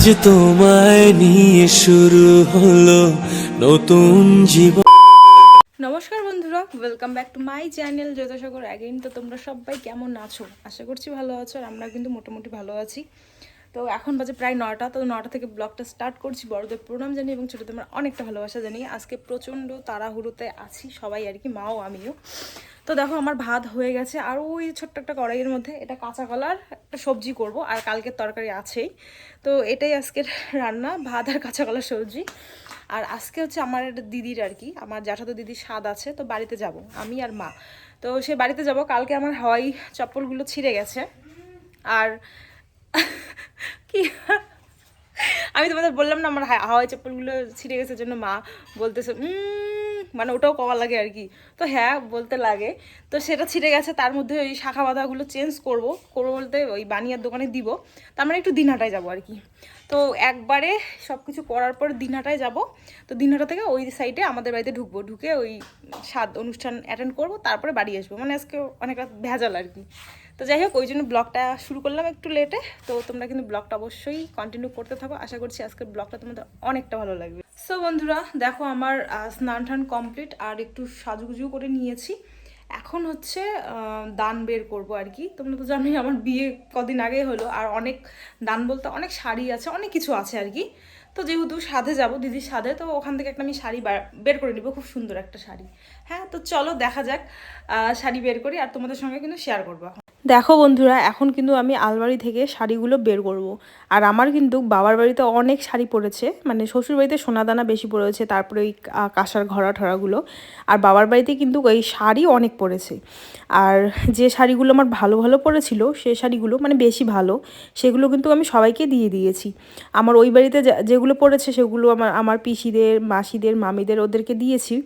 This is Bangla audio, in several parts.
আজ তোমায় নিয়ে শুরু হলো নতুন জীবন। নমস্কার বন্ধুরা welcome back to my channel যথাসাগর again তো তোমরা সবাই কেমন আছো? আশা করছি ভালো আছো আর আমরা কিন্তু মোটামুটি ভালো আছি। তো এখন বাজে প্রায় নটা, তো নটা থেকে ব্লগটা স্টার্ট করছি বড়দের প্রণাম জানি এবং ছোটো তোমরা অনেকটা ভালোবাসা জানি আজকে প্রচণ্ড তাড়াহুড়োতে আছি সবাই আর কি, মাও, আমিও। তো দেখো আমার ভাত হয়ে গেছে আর ওই ছোট্ট একটা কড়াইয়ের মধ্যে এটা কাঁচা কলার একটা সবজি করব আর কালকের তরকারি আছেই। তো এটাই আজকের রান্না, ভাত আর কাঁচা কলার সবজি। আর আজকে হচ্ছে আমার দিদির আর কি, আমার জ্যাঠাতো দিদির স্বাদ আছে, তো বাড়িতে যাব, আমি আর মা। তো সে বাড়িতে যাব, কালকে আমার হাওয়াই চপ্পলগুলো ছিঁড়ে গেছে। আর কি? আমি তোমাদের বললাম না, আমার হাওয়াই চপ্পলগুলো ছিঁড়ে গেছে জন্য মা বলতেছে মানে ওটাও কওয়া লাগে আর কি। তো হ্যাঁ বলতে লাগে। তো সেটা ছিঁড়ে গেছে, তার মধ্যে ওই শাখা বাঁধাগুলো চেঞ্জ করব। করব বলতে ওই বানিয়ার দোকানে দিব। তার মানে একটু দিনহাটায় যাব আর কি। তো একবারে সব কিছু করার পর দিনহাটায় যাব। তো দিনহাটা থেকে ওই সাইডে আমাদের বাড়িতে ঢুকবো। ঢুকে ওই স্বাদ অনুষ্ঠান অ্যাটেন্ড করব, তারপরে বাড়ি আসব। মানে আজকে অনেক ভেজাল আর কি। তো যাই হোক, ওই জন্য ব্লগটা শুরু করলাম একটু লেটে তো তোমরা কিন্তু ব্লগটা অবশ্যই কন্টিনিউ করতে থাকো। আশা করছি আজকের ব্লগটা তোমাদের অনেকটা ভালো লাগবে। সো বন্ধুরা, দেখো আমার স্নান টান কমপ্লিট আর একটু সাজুগুজু করে নিয়েছি। এখন হচ্ছে দান বের করব আর কি। তোমরা তো জানোই আমার বিয়ে কদিন আগে হলো, আর অনেক দান বলতে অনেক শাড়ি আছে, অনেক কিছু আছে আর কি। তো যেহেতু সাধে যাব, দিদির সাধে, তো ওখান থেকে একটা আমি শাড়ি বের করে নিব, খুব সুন্দর একটা শাড়ি। হ্যাঁ তো চলো দেখা যাক শাড়ি বের করি আর তোমাদের সঙ্গে কিন্তু শেয়ার করব এখন। দেখো বন্ধুরা, এখন কিন্তু আমি আলমারি থেকে শাড়িগুলো বের করব। আর আমার কিন্তু বাবার বাড়িতে অনেক শাড়ি পড়েছে মানে শ্বশুর বাড়িতে সোনাদানা বেশি পড়েছে, তারপরে ওই কাঁসার ঘরা ঠরাগুলো আর বাবার বাড়িতে কিন্তু ওই শাড়ি অনেক পড়েছে। আর যে শাড়িগুলো আমার ভালো ভালো পড়েছিল, সে শাড়িগুলো মানে বেশি ভালো, সেগুলো কিন্তু আমি সবাইকে দিয়ে দিয়েছি। আমার ওই বাড়িতে যেগুলো পড়েছে সেগুলো আমার আমার পিসিদের, মাসিদের, মামিদের ওদেরকে দিয়েছি।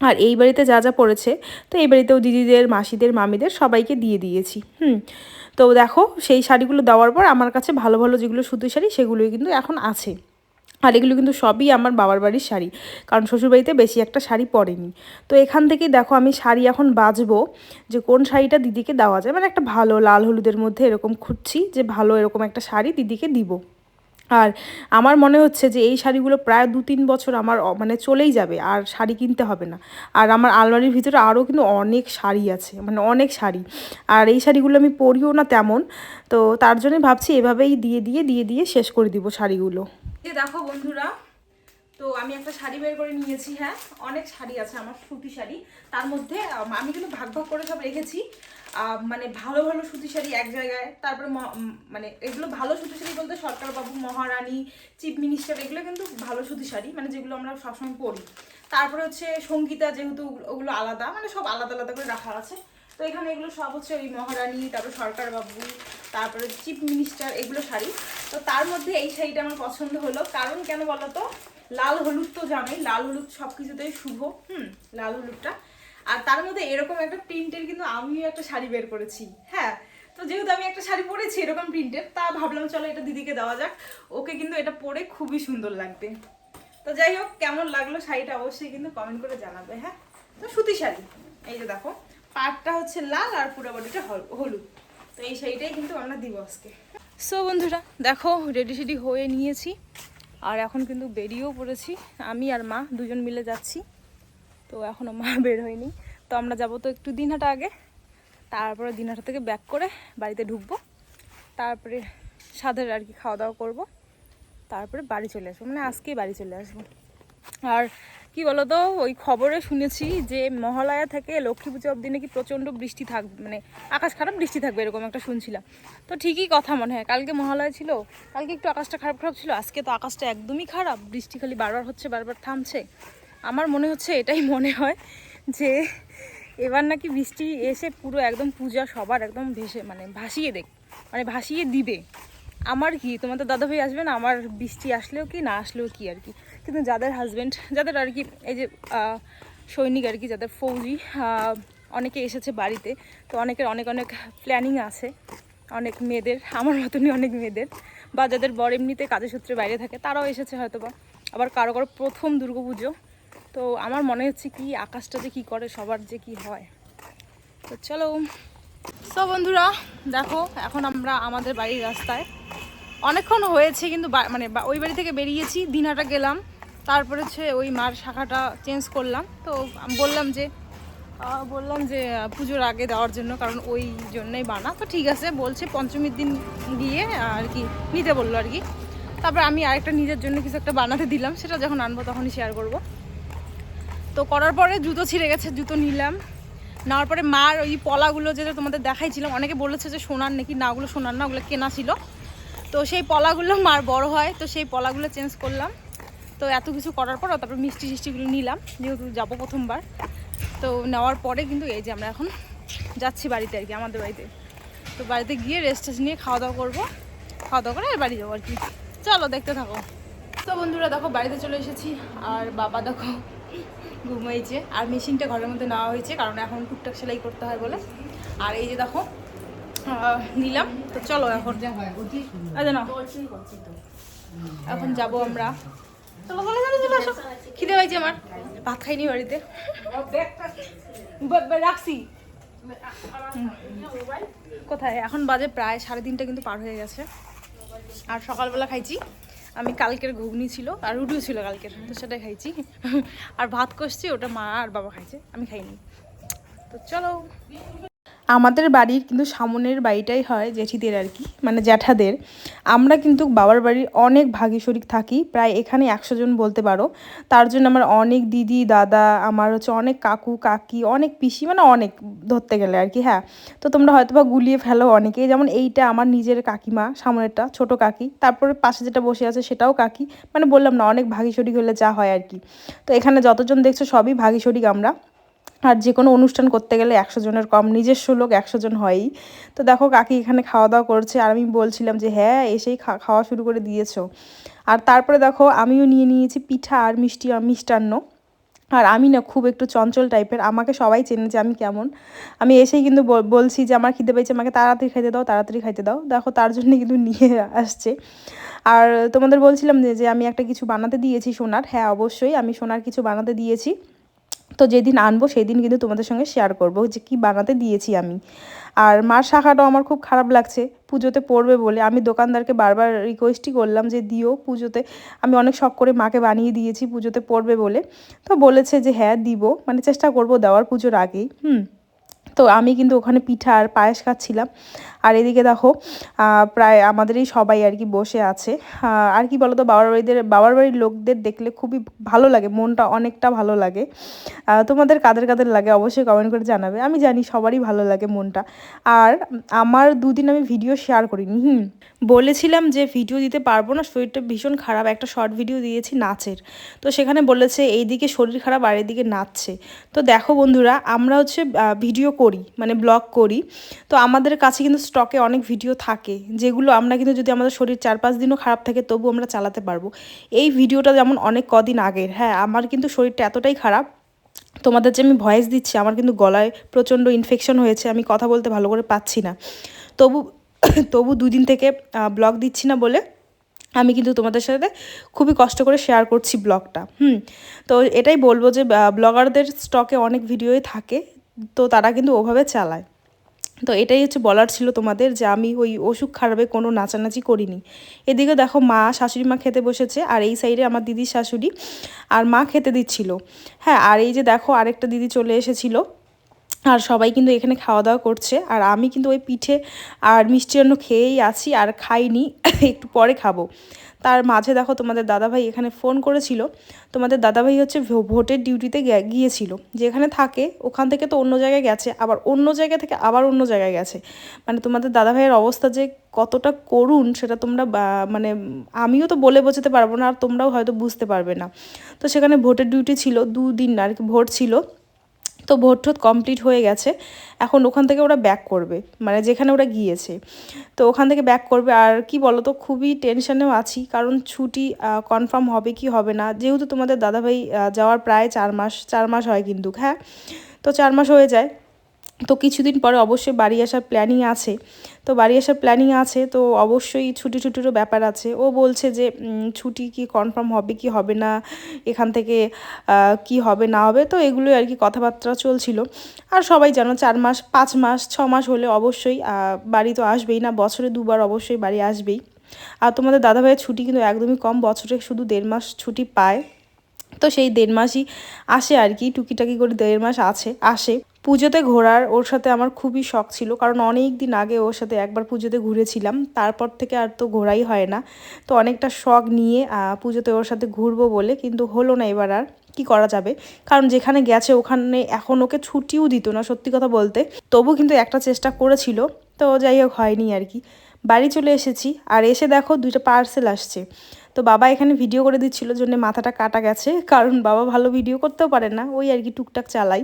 আর এই বাড়িতে যা যা পড়েছে, তো এই বাড়িতেও দিদিদের, মাসিদের, মামিদের সবাইকে দিয়ে দিয়েছি, হুম। তো দেখো, সেই শাড়িগুলো দেওয়ার পর আমার কাছে ভালো ভালো যেগুলো সুতির শাড়ি, সেগুলোই কিন্তু এখন আছে। আর এগুলো কিন্তু সবই আমার বাবার বাড়ির শাড়ি, কারণ শ্বশুরবাড়িতে বেশি একটা শাড়ি পরেনি। তো এখান থেকেই দেখো, আমি শাড়ি এখন বাজবো যে কোন শাড়িটা দিদিকে দেওয়া যায়। মানে একটা ভালো লাল হলুদের মধ্যে এরকম খুঁজছি যে ভালো এরকম একটা শাড়ি দিদিকে দিব। আর আমার মনে হচ্ছে যে এই শাড়িগুলো প্রায় দু তিন বছর আমার মানে চলেই যাবে, আর শাড়ি কিনতে হবে না। আর আমার আলমারির ভিতরে আরও কিন্তু অনেক শাড়ি আছে মানে অনেক শাড়ি। আর এই শাড়িগুলো আমি পরিও না তেমন, তো তার জন্য ভাবছি এভাবেই দিয়ে দিয়ে দিয়ে দিয়ে শেষ করে দিব শাড়িগুলো। যে দেখো বন্ধুরা, তো আমি একটা শাড়ি বের করে নিয়েছি হ্যাঁ? অনেক শাড়ি আছে, আমার সুতি শাড়ি। তার মধ্যে আমি কিন্তু ভাগ ভাগ করে সব রেখেছি। মানে ভালো ভালো সুতি শাড়ি এক জায়গায়, তারপরে মানে এগুলো ভালো সুতি শাড়ি বলতে সরকার বাবু মহারানী, চিফ মিনিস্টার, এগুলো কিন্তু ভালো সুতি শাড়ি মানে যেগুলো আমরা সবসময় পরি। তারপরে হচ্ছে সঙ্গীতা যেহেতু ওগুলো আলাদা মানে সব আলাদা আলাদা করে রাখা আছে। তো এখানে এগুলো সব হচ্ছে ওই মহারানী, তারপর সরকার বাবু তারপরে চিফ মিনিস্টার, এগুলো শাড়ি। তো তার মধ্যে এই শাড়িটা আমার পছন্দ হলো। কারণ কেন বলো তো লাল হলুদ তো জানোই, লাল হলুদ সব কিছুতেই শুভ, হুম, লাল হলুদটা। আর তার মধ্যে এরকম একটা প্রিন্টের কিন্তু আমিও একটা শাড়ি বের করেছি। হ্যাঁ তো যেহেতু আমি একটা শাড়ি পরেছি এরকম প্রিন্টের, তা ভাবলাম চলো এটা দিদিকে দেওয়া যাক। ওকে কিন্তু এটা পরে খুবই সুন্দর লাগবে। তো যাই হোক, কেমন লাগল শাড়িটা অবশ্যই কিন্তু কমেন্ট করে জানাবে হ্যাঁ? তো সুতি শাড়ি, এই যে দেখো, পাটটা হচ্ছে লাল আর পুরো বডিটা হল- হলুদ। তো এই শাড়িটাই কিন্তু আমরা দিব আজকে। সো বন্ধুরা, দেখো রেডি সেডি হয়ে নিয়েছি। আর এখন কিন্তু বেরিয়েও পড়েছি। আমি আর মা দুজন মিলে যাচ্ছি। তো এখনও মা বের হয়নি। তো আমরা যাব তো একটু দিনহাটা আগে। তারপরে দিনহাটা থেকে ব্যাক করে বাড়িতে ঢুকবো। তারপরে সাদের আর কি খাওয়া দাওয়া করব। তারপরে বাড়ি চলে আসব। মানে আজকেই বাড়ি চলে আসব। আর কি বলতো, ওই খবরে শুনেছি যে মহালয়া থেকে লক্ষ্মী পুজো অবধি নাকি প্রচণ্ড বৃষ্টি থাকবে মানে আকাশ খারাপ বৃষ্টি থাকবে এরকম একটা শুনছিলাম। তো ঠিকই কথা মনে হয়। কালকে মহালয়া ছিল, কালকে একটু আকাশটা খারাপ খারাপ ছিল। আজকে তো আকাশটা একদমই খারাপ। বৃষ্টি খালি বারবার হচ্ছে, বারবার থামছে। আমার মনে হচ্ছে এটাই মনে হয় যে এবার নাকি বৃষ্টি এসে পুরো একদম পূজা সবার একদম ভেসে মানে ভাসিয়ে দেখ মানে ভাসিয়ে দিবে। আমার কি তোমাদের দাদা ভাই আসবে না, আমার বৃষ্টি আসলেও কি, না আসলেও কি আর কি। কিন্তু যাদের হাজব্যান্ড যাদের আর কি, এই যে সৈনিক আর কি, যাদের ফৌজি অনেকে এসেছে বাড়িতে, তো অনেকের অনেক অনেক প্ল্যানিং আছে, অনেক মেয়েদের, আমার মতনই অনেক মেয়েদের, বা যাদের বর এমনিতে কাজের সূত্রে বাইরে থাকে, তারাও এসেছে হয়তো বা আবার কারও কারও প্রথম দুর্গাপুজো তো আমার মনে হচ্ছে কি আকাশটা যে কী করে, সবার যে কি হয়। তো চলো। সো বন্ধুরা, দেখো, এখন আমরা আমাদের বাড়ির রাস্তায়। অনেকক্ষণ হয়েছে কিন্তু মানে ওই বাড়ি থেকে বেরিয়েছি দিনহাটা গেলাম। তারপরে হচ্ছে ওই মার শাখাটা চেঞ্জ করলাম। তো বললাম যে বললাম যে পুজোর আগে দেওয়ার জন্য, কারণ ওই জন্যই বানা। তো ঠিক আছে, বলছে পঞ্চমীর দিন গিয়ে আর কি, নিতে বলল আর কি। তারপর আমি আরেকটা নিজের জন্য কিছু একটা বানাতে দিলাম, সেটা যখন আনব তখনই শেয়ার করব। তো করার পরে জুতো ছিঁড়ে গেছে, জুতো নিলাম। নেওয়ার পরে মার ওই পলাগুলো যেটা তোমাদের দেখাইছিলাম, অনেকে বলেছে যে সোনার নাকি, না, ওগুলো সোনার না, ওগুলো কেনা ছিল। তো সেই পলাগুলো মার বড় হয়, তো সেই পলাগুলো চেঞ্জ করলাম। তো এত কিছু করার পর তারপর মিষ্টি টিষ্টিগুলো নিলাম, যেহেতু যাব প্রথমবার। তো নেওয়ার পরে কিন্তু এই যে আমরা এখন যাচ্ছি বাড়িতে আর কি, আমাদের বাড়িতে। তো বাড়িতে গিয়ে রেস্ট টেস্ট নিয়ে খাওয়া দাওয়া করব। খাওয়া দাওয়া করে আর বাড়ি যাব আর কি। চলো দেখতে থাকো। তো বন্ধুরা দেখো, বাড়িতে চলে এসেছি, আর বাবা দেখো ঘুমাইছে। আর মেশিনটা ঘরের মধ্যে নেওয়া হয়েছে, কারণ এখন টুকটাক সেলাই করতে হয় বলে। আর এই যে দেখো নিলাম। তো চলো এখন। এই যে এখন যাব আমরা। চলো চলো আসো। খিদে পাইছে আমার। ভাত খাইনি বাড়িতে। রাখছি। কোথায়? এখন বাজে প্রায় সাড়ে তিনটা কিন্তু পার হয়ে গেছে। আর সকালবেলা খাইছি। আমি কালকের ঘুগনি ছিল আর রুটিও ছিল কালকের, তো সেটা খাইছি। আর ভাত কষছি, ওটা মা আর বাবা খাইছে, আমি খাইনি। তো চলো। আমাদের বাড়ির কিন্তু সামনের বাড়িটাই হয় জেঠিদের আর কি মানে জ্যাঠাদের। আমরা কিন্তু বাবার বাড়ির অনেক ভাগী শরিক থাকি, প্রায় এখানে একশো জন বলতে পারো। তার জন্য আমার অনেক দিদি, দাদা, আমার হচ্ছে অনেক কাকু, কাকি, অনেক পিসি মানে অনেক ধরতে গেলে আর কি হ্যাঁ। তো তোমরা হয়তো বা গুলিয়ে ফেলো অনেকেই, যেমন এইটা আমার নিজের কাকিমা, সামনেরটা, ছোট কাকি। তারপরে পাশে যেটা বসে আছে সেটাও কাকি মানে বললাম না, অনেক ভাগী শরিক হলে যা হয় আর কি। তো এখানে যতজন দেখছ সবই ভাগী শরিক আমরা। আর যে কোনো অনুষ্ঠান করতে গেলে একশো জনের কম, নিজস্ব লোক একশো জন হয়ই। তো দেখো কাকি এখানে খাওয়া দাওয়া করছে, আর আমি বলছিলাম যে হ্যাঁ এসেই খাওয়া শুরু করে দিয়েছ। আর তারপরে দেখো আমিও নিয়ে নিয়েছি পিঠা আর মিষ্টি মিষ্টান্ন। আর আমি না খুব একটু চঞ্চল টাইপের, আমাকে সবাই চেনে যে আমি কেমন। আমি এসেই কিন্তু বল- বলছি যে, আমার খিদে পেয়েছে, আমাকে তাড়াতাড়ি খাইতে দাও, তাড়াতাড়ি খাইতে দাও। দেখো তার জন্য কিন্তু নিয়ে আসছে। আর তোমাদের বলছিলাম যে আমি একটা কিছু বানাতে দিয়েছি সোনার। হ্যাঁ অবশ্যই আমি সোনার কিছু বানাতে দিয়েছি। তো যেদিন আনব সেদিন কিন্তু তোমাদের সঙ্গে শেয়ার করব যে কি বানাতে দিয়েছি আমি। আর মার শাখাটাও আমার খুব খারাপ লাগছে, পুজোতে পড়বে বলে। আমি দোকানদারকে বারবার রিকোয়েস্টই করলাম যে দিও পুজোতে। আমি অনেক শখ করে মাকে বানিয়ে দিয়েছি পুজোতে পড়বে বলে। তো বলেছে যে হ্যাঁ দিব। মানে চেষ্টা করব দেওয়ার পুজোর আগেই। হুম। তো আমি কিন্তু ওখানে পিঠা আর পায়েস খাচ্ছিলাম। আর এদিকে দেখো প্রায় আমাদেরই সবাই আর কি বসে আছে। আর কি বলতো বাবার বাড়িদের বাবার বাড়ির লোকদের দেখলে খুবই ভালো লাগে, মনটা অনেকটা ভালো লাগে। তোমাদের কাদের কাদের লাগে অবশ্যই কমেন্ট করে জানাবে। আমি জানি সবারই ভালো লাগে মনটা। আর আমার দুদিন আমি ভিডিও শেয়ার করিনি, হুম। বলেছিলাম যে ভিডিও দিতে পারব না, শরীরটা ভীষণ খারাপ, একটা শর্ট ভিডিও দিয়েছি নাচের। তো সেখানে বলেছে, এইদিকে শরীর খারাপ, আর এদিকে নাচছে। তো দেখো বন্ধুরা, আমরা হচ্ছে ভিডিও করি মানে ব্লগ করি। তো আমাদের কাছে কিন্তু স্টকে অনেক ভিডিও থাকে, যেগুলো আমরা কিন্তু যদি আমাদের শরীর চার পাঁচ দিনও খারাপ থাকে তবু আমরা চালাতে পারব। এই ভিডিওটা যেমন অনেক কদিন আগের হ্যাঁ আমার কিন্তু শরীরটা এতটাই খারাপ। তোমাদের যে আমি ভয়েস দিচ্ছি, আমার কিন্তু গলায় প্রচণ্ড ইনফেকশন হয়েছে, আমি কথা বলতে ভালো করে পাচ্ছি না। তবু তবু দুদিন থেকে ব্লগ দিচ্ছি না বলে আমি কিন্তু তোমাদের সাথে খুবই কষ্ট করে শেয়ার করছি ব্লগটা, হুম। তো এটাই বলব যে ব্লগারদের স্টকে অনেক ভিডিওই থাকে তো তারা কিন্তু ওভাবে চালায়। তো এটাই হচ্ছে বলার ছিল তোমাদের যে আমি ওই অসুখ খারাপে কোনো নাচানাচি করিনি। এদিকে দেখো মা শাশুড়ি মা খেতে বসেছে, আর এই সাইডে আমার দিদির শাশুড়ি আর মা খেতে দিচ্ছিল। হ্যাঁ আর এই যে দেখো আরেকটা দিদি চলে এসেছিল, আর সবাই কিন্তু এখানে খাওয়া দাওয়া করছে, আর আমি কিন্তু ওই পিঠে আর মিষ্টিন্ন খেয়েই আছি আর খাইনি, একটু পরে খাব। তার মাঝে দেখো তোমাদের দাদাভাই এখানে ফোন করেছিল। তোমাদের দাদাভাই হচ্ছে ভোটের ডিউটিতে গিয়েছিল। যেখানে থাকে, ওখান থেকে তো অন্য জায়গায় গেছে, আবার অন্য জায়গা থেকে আবার অন্য জায়গায় গেছে। মানে তোমাদের দাদাভাইয়ের অবস্থা যে কতটা করুণ, সেটা তোমরা মানে আমিও তো বলে বোঝাতে পারব না, আর তোমরাও হয়তো বুঝতে পারবে না। তো সেখানে ভোটের ডিউটি ছিল, দুদিন আর কি ভোট ছিল। তো ভোট কমপ্লিট হয়ে গেছে। এখন ওখান থেকে ওরা ব্যাক করবে মানে যেখানে ওরা গিয়েছে। তো ওখান থেকে ব্যাক করবে। আর কি বলো তো খুবই টেনশানেও আছি, কারণ ছুটি কনফার্ম হবে কি হবে না। যেহেতু তোমাদের দাদাভাই যাওয়ার প্রায় চার মাস চার মাস হয় কিন্তু হ্যাঁ? তো চার মাস হয়ে যায়। তো কিছুদিন পরে অবশ্যই বাড়ি আসার প্ল্যানিং আছে। তো বাড়ি আসার প্ল্যানিং আছে, তো অবশ্যই ছুটি ছুটিরও ব্যাপার আছে। ও বলছে যে ছুটি কি কনফার্ম হবে কি হবে না, এখান থেকে কি হবে না হবে, তো এগুলোই আর কি কথাবার্তা চলছিল। আর সবাই জানো চার মাস, পাঁচ মাস, ছ মাস হলে অবশ্যই বাড়ি তো আসবেই না, বছরে দুবার অবশ্যই বাড়ি আসবেই। আর তোমাদের দাদাভাইয়ের ছুটি কিন্তু একদমই কম, বছরে শুধু দেড় মাস ছুটি পায়। তো সেই দেড় মাসই আসে আর কি, টুকিটাকি করে দেড় মাস আছে, আসে। পুজোতে ঘোরার ওর সাথে আমার খুবই শখ ছিল, কারণ অনেক দিন আগে ওর সাথে একবার পুজোতে ঘুরেছিলাম, তারপর থেকে আর তো ঘোরাই হয় না। তো অনেকটা শখ নিয়ে পুজোতে ওর সাথে ঘুরবো বলে, কিন্তু হলো না এবার আর, কি করা যাবে? কারণ যেখানে গেছে ওখানে এখন ওকে ছুটিও দিত না, সত্যি কথা বলতে। তবু কিন্তু একটা চেষ্টা করেছিল, তো যাই হোক, হয়নি আর কি। বাড়ি চলে এসেছি আর এসে দেখো দুইটা পার্সেল আসছে। তো বাবা এখানে ভিডিও করে দিচ্ছিল জন্য মাথাটা কাটা গেছে, কারণ বাবা ভালো ভিডিও করতেও পারে না, ওই আর কি টুকটাক চালাই।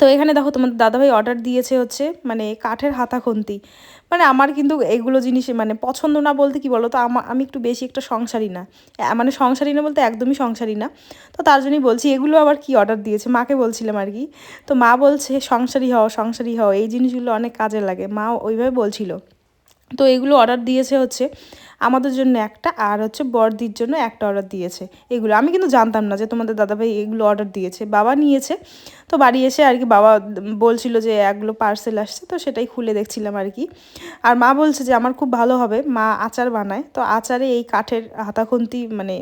তো এখানে দেখো তোমাদের দাদাভাই অর্ডার দিয়েছে হচ্ছে মানে কাঠের হাতা খুন্তি মানে আমার কিন্তু এগুলো জিনিস মানে পছন্দ না বলতে কি বলো তো আমা, আমি একটু বেশি একটা সংসারী না। মানে সংসারী না বলতে একদমই সংসারী না। তো তার জন্যই বলছি, এগুলো আবার কি অর্ডার দিয়েছে? মাকে বলছিলাম আর কি। তো মা বলছে, সংসারী হও সংসারী হও, এই জিনিসগুলো অনেক কাজে লাগে। মা ওইভাবে বলছিল। তো এগুলো অর্ডার দিয়েছে হচ্ছে আমাদের জন্য একটা আর হচ্ছে বড়দির জন্য একটা অর্ডার দিয়েছে এগুলো। আমি কিন্তু জানতাম না যে তোমাদের দাদাভাই এগুলো অর্ডার দিয়েছে। বাবা নিয়েছে, তো বাড়ি এসে আর কি বাবা বলছিল যে এগুলো পার্সেল আসছে, তো সেটাই খুলে দেখছিলাম আর কি। আর মা বলছে যে আমার খুব ভালো হবে, মা আচার বানায়, তো আচারে এই কাঠের হাতাখন্তি মানে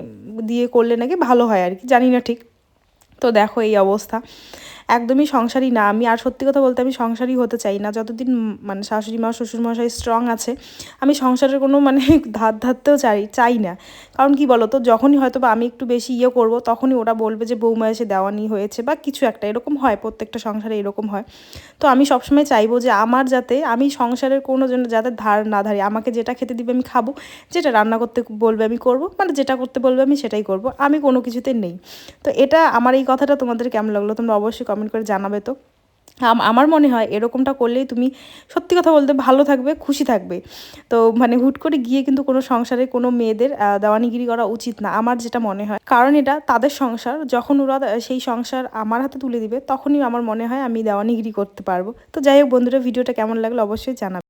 দিয়ে করলে নাকি ভালো হয় আর কি, জানি না ঠিক। তো দেখো এই অবস্থা। একদমই সংসারী না। আমি আর সত্যি কথা বলতে আমি সংসারী হতে চাই না। যতদিন মানে শাশুড়ি মা, শ্বশুরমশাই স্ট্রং আছে, আমি সংসারের কোনো মানে ধার ধারতেও চাই চাই না। কারণ কি বলো তো যখনই হয়তো বা আমি একটু বেশি ইয়ে করব, তখনই ওরা বলবে যে, বৌমা এসে দেওয়ানি হয়েছে বা কিছু একটা। এরকম হয়, প্রত্যেকটা সংসারে এরকম হয়। তো আমি সবসময় চাইব যে, আমার যাতে আমি সংসারের কোনো জন্য যাতে ধার না ধারি। আমাকে যেটা খেতে দিবে আমি খাব, যেটা রান্না করতে বলবে আমি করব মানে যেটা করতে বলবে আমি সেটাই করব। আমি কোনো কিছুতে নেই। তো এটা, আমার এই কথাটা তোমাদের কেমন লাগল? তোমরা অবশ্যই কমেন্ট করে জানাবে তো। আম- আমার মনে হয় এরকমটা করলেই তুমি সত্যি কথা বলতে ভালো থাকবে, খুশি থাকবে। তো মানে হুট করে গিয়ে কিন্তু কোনো সংসারে কোনো মেয়েদের দেওয়ানিগিরি করা উচিত না, আমার যেটা মনে হয়। কারণ এটা তাদের সংসার, যখন ওরা সেই সংসার আমার হাতে তুলে দিবে, তখনই আমার মনে হয় আমি দেওয়ানিগিরি করতে পারব। তো যাই হোক বন্ধুরা, ভিডিওটা কেমন লাগল অবশ্যই জানাবে।